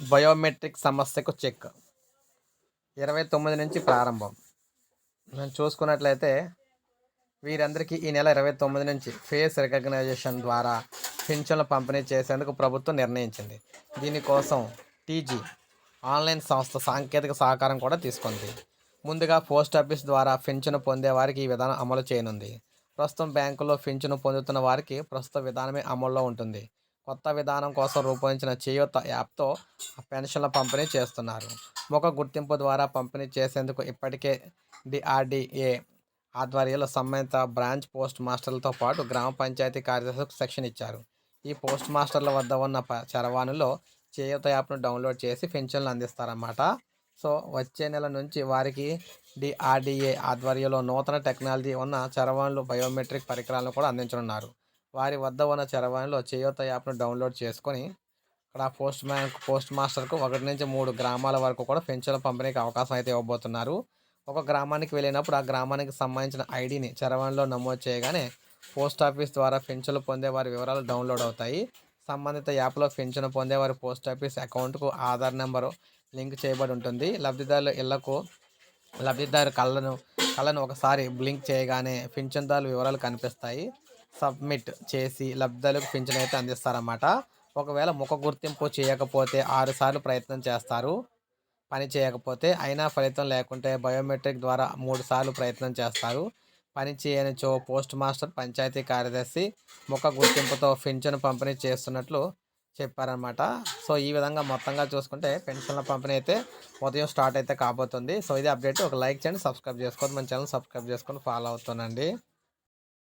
Biometric సమస్యకు check. ఇరవై తొమ్మిది నుంచి ప్రారంభం. మనం చూసుకున్నట్లయితే వీరందరికీ ఈ నెల ఇరవై తొమ్మిది నుంచి ఫేస్ రికగ్నైజేషన్ ద్వారా పింఛన్లు పంపిణీ చేసేందుకు ప్రభుత్వం నిర్ణయించింది. దీనికోసం టీజీ ఆన్లైన్ సంస్థ సాంకేతిక సహకారం కూడా తీసుకుంది. ముందుగా పోస్ట్ ఆఫీస్ ద్వారా పింఛను పొందే వారికి ఈ విధానం అమలు చేయనుంది. ప్రస్తుతం బ్యాంకులో పింఛను పొందుతున్న వారికి ప్రస్తుత విధానమే అమల్లో ఉంటుంది. కొత్త విధానం కోసం రూపొందించిన చేయూత యాప్తో పెన్షన్ల పంపిణీ చేస్తున్నారు. ముఖ గుర్తింపు ద్వారా పంపిణీ చేసేందుకు ఇప్పటికే డిఆర్డిఏ ఆధ్వర్యంలో సంబంధిత బ్రాంచ్ పోస్ట్ మాస్టర్లతో పాటు గ్రామ పంచాయతీ కార్యదర్శులకు శిక్షణ ఇచ్చారు. ఈ పోస్ట్ మాస్టర్ల వద్ద ఉన్న ప చరవాణిలో చేయూత యాప్ను డౌన్లోడ్ చేసి పెన్షన్లు అందిస్తారన్నమాట. సో వచ్చే నెల నుంచి వారికి డిఆర్డిఏ ఆధ్వర్యంలో నూతన టెక్నాలజీ ఉన్న చరవాణులు బయోమెట్రిక్ పరికరాలను కూడా అందించనున్నారు. వారి వద్ద ఉన్న చరవాణిలో చేయూత యాప్ను డౌన్లోడ్ చేసుకొని ఇక్కడ పోస్ట్ మ్యాన్ పోస్ట్ మాస్టర్కు ఒకటి నుంచి మూడు గ్రామాల వరకు కూడా పెన్షన్ల పంపిణీకి అవకాశం అయితే ఇవ్వబోతున్నారు. ఒక గ్రామానికి వెళ్ళినప్పుడు ఆ గ్రామానికి సంబంధించిన ఐడిని చరవాణిలో నమోదు చేయగానే పోస్ట్ ఆఫీస్ ద్వారా పెన్షన్లు పొందే వారి వివరాలు డౌన్లోడ్ అవుతాయి. సంబంధిత యాప్లో పెన్షన్ పొందే వారి పోస్ట్ ఆఫీస్ అకౌంట్కు ఆధార్ నెంబరు లింక్ చేయబడి ఉంటుంది. లబ్ధిదారుల ఇళ్ళకు లబ్ధిదారు కళ్ళను కళ్ళను ఒకసారి బ్లింక్ చేయగానే పింఛన్దారుల వివరాలు కనిపిస్తాయి. సబ్మిట్ చేసి లబ్ధాలకు పింఛన్ అయితే అందిస్తారన్నమాట. ఒకవేళ ముఖ గుర్తింపు చేయకపోతే ఆరు సార్లు ప్రయత్నం చేస్తారు. పని చేయకపోతే అయినా ఫలితం లేకుంటే బయోమెట్రిక్ ద్వారా మూడు సార్లు ప్రయత్నం చేస్తారు. పని చేయని చో పోస్ట్ మాస్టర్ పంచాయతీ కార్యదర్శి ముఖ గుర్తింపుతో పెన్షన్ పంపిణీ చేస్తున్నట్లు చెప్పారనమాట సో ఈ విధంగా మొత్తంగా చూసుకుంటే పెన్షన్ల పంపిణీ అయితే ఉదయం స్టార్ట్ అయితే కాబోతుంది. సో ఇది అప్డేట్. ఒక లైక్ చేయండి సబ్స్క్రైబ్ చేసుకోండి మన ఛానల్ సబ్స్క్రైబ్ చేసుకొని ఫాలో అవుతానండి